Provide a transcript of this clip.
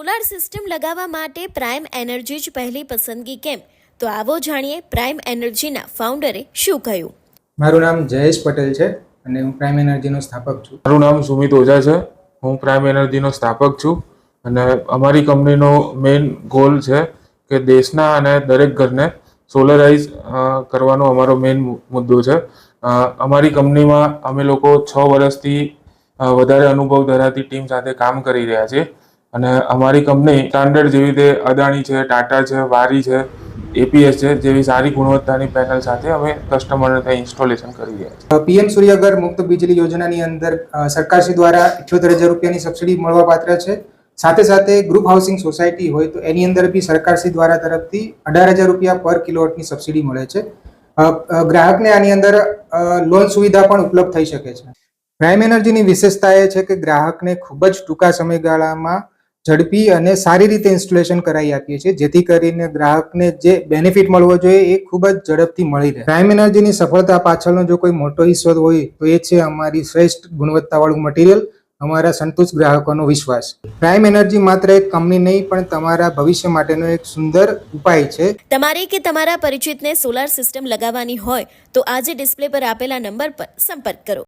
Solar system લગાવવા માટે prime energy જ પહેલી પસંદગી કેમ? તો આવો જાણીએ પ્રાઇમ એનર્જીના ફાઉન્ડરે શું કહ્યું. મારું નામ જયેશ પટેલ છે અને હું પ્રાઇમ એનર્જીનો સ્થાપક છું. મારું નામ સુમિત ઓઝા છે. હું પ્રાઇમ એનર્જીનો સ્થાપક છું અને અમારી કંપનીનો મેઇન ગોલ છે કે દેશના અને દરેક ઘરને સોલરાઇઝ કરવાનો અમારો મેઇન મુદ્દો છે. અમારી કંપનીમાં અમે લોકો છ વર્ષથી વધારે અનુભવ ધરાવતી ટીમ સાથે કામ કરી રહ્યા છીએ. અને અમારી કંપની સ્ટાન્ડર્ડ જેવી રીતે અદાણી છે, ટાટા છે, વારી છે, એપીએસ છે, જેવી સારી ગુણવત્તાની પેનલ સાથે અમે કસ્ટમરને ત્યાં ઇન્સ્ટોલેશન કરી રહ્યા છીએ. પીએમ સૂર્યઘર મુક્ત વીજળી યોજનાની અંદર સરકારશ્રી દ્વારા ઇઠ્યોતેર હજાર રૂપિયાની સબસિડી મળવાપાત્ર છે. સાથે સાથે ગ્રુપ હાઉસિંગ સોસાયટી હોય તો એની અંદર બી સરકારશ્રી દ્વારા તરફથી અઢાર હજાર રૂપિયા પર કિલોવોટની સબસિડી મળે છે. ગ્રાહકને આની અંદર લોન સુવિધા પણ ઉપલબ્ધ થઈ શકે છે. પ્રાઇમ એનર્જીની વિશેષતા એ છે કે ગ્રાહકને ખૂબ જ ટૂંકા સમયગાળામાં ઝડપી અને સારી રીતે ઇન્સ્ટોલેશન કરાવી આપીએ છીએ. જેથી કરીને ગ્રાહકને જે બેનિફિટ મળવો જોઈએ એ ખૂબ જ ઝડપથી મળી રહે. પ્રાઇમ એનર્જીની સફળતા પાછળનો જો કોઈ મોટો હિસ્સો હોય, તો એ છે અમારી શ્રેષ્ઠ ગુણવત્તાવાળું મટીરિયલ અમારા સંતુષ્ટ ગ્રાહકોનો વિશ્વાસ. પ્રાઇમ એનર્જી માત્ર એક કંપની નહીં, પણ તમારા ભવિષ્ય માટેનો એક સુંદર ઉપાય છે. તમારે કે તમારા પરિચિતને સોલાર સિસ્ટમ લગાવવાની હોય, તો આજે ડિસ્પ્લે પર આપેલા નંબર પર સંપર્ક કરો.